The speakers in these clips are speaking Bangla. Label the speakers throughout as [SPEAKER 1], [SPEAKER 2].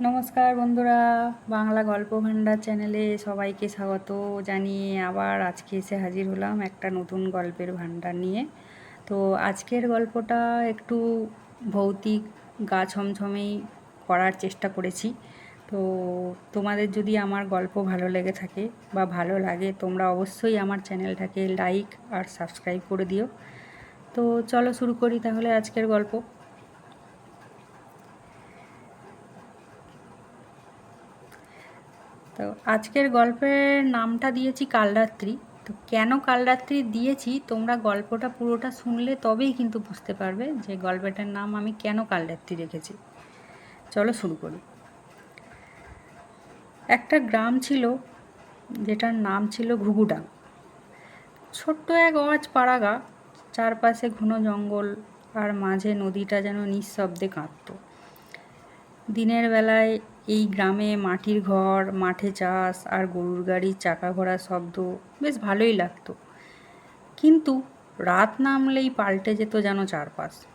[SPEAKER 1] নমস্কার বন্ধুরা, বাংলা গল্প ভাণ্ডার চ্যানেলে সবাইকে স্বাগত জানিয়ে আবার আজকে এসে হাজির হলাম একটা নতুন গল্পের ভাণ্ডার নিয়ে। তো আজকের গল্পটা একটু ভৌতিক, গা ছমছমেই করার চেষ্টা করেছি। তো তোমাদের যদি আমার গল্প ভালো লেগে থাকে বা ভালো লাগে, তোমরা অবশ্যই আমার চ্যানেলটাকে লাইক আর সাবস্ক্রাইব করে দিও। তো চলো শুরু করি তাহলে আজকের গল্প। তো আজকের গল্পের নামটা দিয়েছি কালরাত্রি। তো কেন কালরাত্রি দিয়েছি তোমরা গল্পটা পুরোটা শুনলে তবেই কিন্তু বুঝতে পারবে যে গল্পটার নাম আমি কেন কালরাত্রি রেখেছি। চলো শুরু করি। একটা গ্রাম ছিল যেটার নাম ছিল ঘুঘুডাং। ছোট্ট এক অজ পাড়াগা, চারপাশে ঘন জঙ্গল আর মাঝে নদীটা যেন নিঃশব্দে কাঁদত দিনের বেলায় এই গ্রামে মাটির ঘর, মাঠে চাষ আর গরুর গাড়ির চাকা ঘোড়ার শব্দ বেশ ভালোই লাগতো। কিন্তু রাত নামলেই পাল্টে যেত যেন চারপাশ।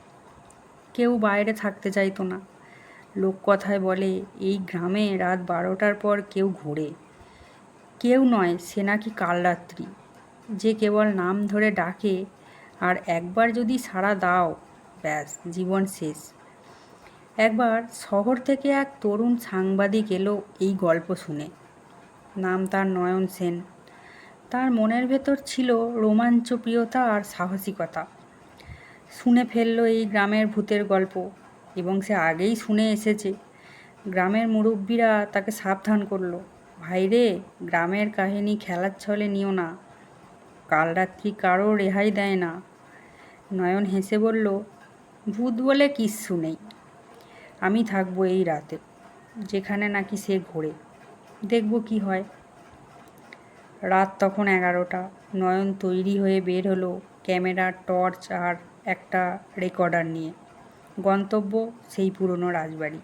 [SPEAKER 1] কেউ বাইরে থাকতে চাইতো না। লোক কথায় বলে, এই গ্রামে রাত বারোটার পর কেউ ঘোরে। কেউ নয়, সে নাকি কাল রাত্রি। যে কেবল নাম ধরে ডাকে আর একবার যদি সাড়া দাও, ব্যাস, জীবন শেষ। একবার শহর থেকে এক তরুণ সাংবাদিক এলো এই গল্প শুনে। নাম তার নয়ন সেন। তার মনের ভেতর ছিল রোমাঞ্চপ্রিয়তা আর সাহসিকতা। শুনে ফেলল এই গ্রামের ভূতের গল্প এবং সে আগেই শুনে এসেছে। গ্রামের মুরব্বীরা তাকে সাবধান করল। ভাইরে গ্রামের কাহিনী খেলার ছলে নিও না। কাল রাত্রি কারও রেহাই দেয় না। নয়ন হেসে বলল, ভূত বলে কিচ্ছু নেই। আমি থাকব এই রাতে, যেখানে নাকি সে ঘোরে। দেখব কি হয়। রাত তখন এগারোটা, নয়ন তৈরি হয়ে বের হলো ক্যামেরা, টর্চ আর একটা রেকর্ডার নিয়ে। গন্তব্য সেই পুরনো রাজবাড়ি।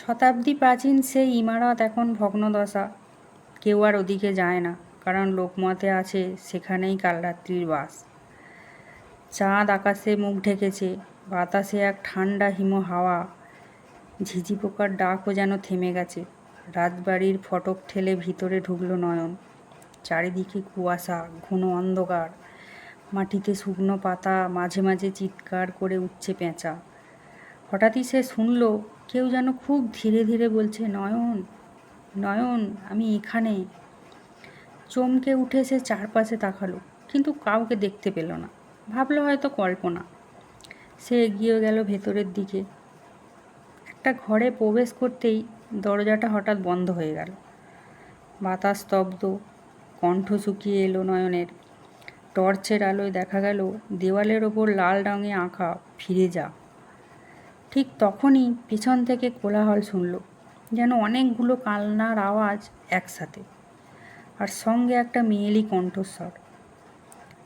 [SPEAKER 1] শতাব্দী প্রাচীন সেই ইমারত এখন ভগ্নদশা। কেউ আর ওদিকে যায় না, কারণ লোকমতে আছে সেখানেই কালরাত্রির বাস। চাঁদ আকাশে মুখ ঢেকেছে বাতাসে এক ঠান্ডা হিম হাওয়া। ঝিঝি পোকার ডাকও যেন থেমে গেছে। রাজবাড়ির ফটক ঠেলে ভিতরে ঢুকলো নয়ন। চারিদিকে কুয়াশা, ঘন অন্ধকার। মাটিতে শুকনো পাতা মাঝে মাঝে চিৎকার করে উঠছে পেঁচা। হঠাৎই সে শুনল, কেউ যেন খুব ধীরে ধীরে বলছে, নয়ন নয়ন, আমি এখানে। চমকে উঠে সে চারপাশে তাকালো, কিন্তু কাউকে দেখতে পেল না। ভাবলো হয়তো কল্পনা। সে এগিয়ে গেল ভেতরের দিকে। একটা ঘরে প্রবেশ করতেই দরজাটা হঠাৎ বন্ধ হয়ে গেল। বাতাস স্তব্ধ, কণ্ঠ শুকিয়ে এলো নয়নের। টর্চের আলোয় দেখা গেল, দেওয়ালের ওপর লাল রঙে আঁকা ফিরে যা। ঠিক তখনই পিছন থেকে কোলাহল শুনল, যেন অনেকগুলো কালনার আওয়াজ একসাথে। আর সঙ্গে একটা মেয়েলি কণ্ঠস্বর।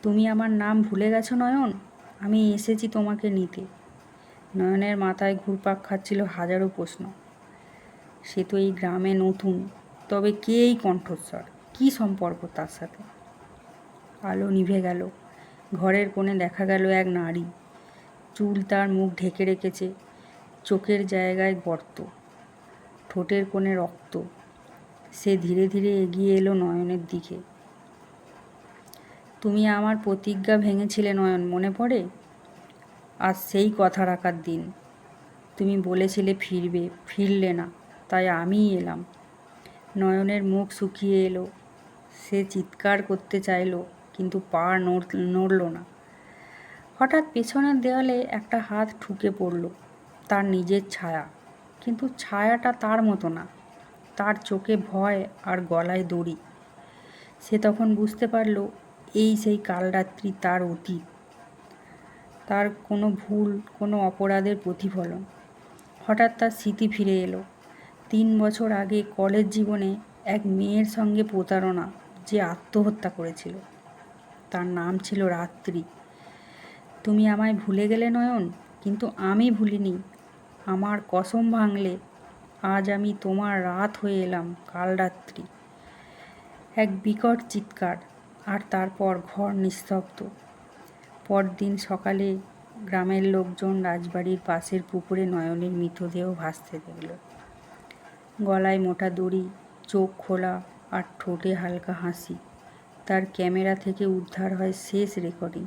[SPEAKER 1] তুমি আমার নাম ভুলে গেছো নয়ন? আমি এসেছি তোমাকে নিতে। নয়নের মাথায় ঘুরপাক খাচ্ছিল হাজারো প্রশ্ন। সে তো এই গ্রামে নতুন, তবে কে এই কণ্ঠস্বর? কী সম্পর্ক তার সাথে? আলো নিভে গেল। ঘরের কোণে দেখা গেল এক নারী। চুল তার মুখ ঢেকে রেখেছে। চোখের জায়গায় গর্ত। ঠোঁটের কোণে রক্ত। সে ধীরে ধীরে এগিয়ে এলো নয়নের দিকে। তুমি আমার প্রতিজ্ঞা ভেঙেছিলে নয়ন, মনে পড়ে? আর সেই কথা রাখার দিন। তুমি বলেছিলে ফিরবে, ফিরলে না, তাই আমিই এলাম। নয়নের মুখ শুকিয়ে এলো। সে চিৎকার করতে চাইলো, কিন্তু পা নড়ল না। হঠাৎ পেছনের দেওয়ালে একটা হাত ঠুকে পড়ল, তার নিজের ছায়া। কিন্তু ছায়াটা তার মতো না, তার চোখে ভয় আর গলায় দড়ি। সে তখন বুঝতে পারল এই সেই কালরাত্রি তার অতীত। তার কোনো ভুল, কোনো অপরাধের প্রতিফলন। হঠাৎ তার স্মৃতি ফিরে এলো। তিন বছর আগে কলেজ জীবনে এক মেয়ের সঙ্গে প্রতারণা, যে আত্মহত্যা করেছিল। তার নাম ছিল রাত্রি। তুমি আমায় ভুলে গেলে নয়ন, কিন্তু আমি ভুলিনি। আমার কসম ভাঙলে আজ আমি তোমার রাত হয়ে এলাম কাল রাত্রি এক বিকট চিৎকার আর তারপর ঘর নিস্তব্ধ। পরদিন সকালে গ্রামের লোকজন রাজবাড়ির পাশের পুকুরে নয়নের মৃতদেহ ভাসতে দেখল। গলায় মোটা দড়ি, চোখ খোলা আর ঠোঁটে হালকা হাসি। তার ক্যামেরা থেকে উদ্ধার হয় শেষ রেকর্ডিং।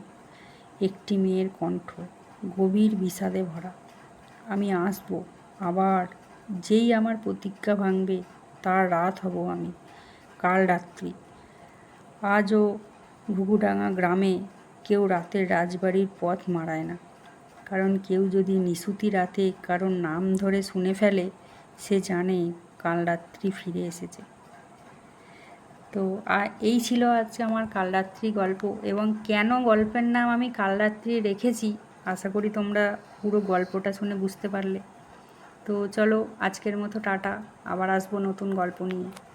[SPEAKER 1] একটি মেয়ের কণ্ঠ, গভীর বিষাদে ভরা। আমি আসব, আবার যেই আমার প্রতিজ্ঞা ভাঙবে, তার রাত হব আমি। কাল রাত্রি। আজও ঘুঘুডাঙ্গা গ্রামে কেউ রাতের রাজবাড়ির পথ মারায় না। কারণ কেউ যদি নিশুতি রাতে কারোর নাম ধরে শুনে ফেলে, সে জানে কাল রাত্রি ফিরে এসেছে। তো আর এই ছিল আজকে আমার কালরাত্রি গল্প এবং কেন গল্পের নাম আমি কালরাত্রি রেখেছি, আশা করি তোমরা পুরো গল্পটা শুনে বুঝতে পারলে। তো, চলো আজকের মতো টাটা, আবার আসব নতুন গল্প নিয়ে।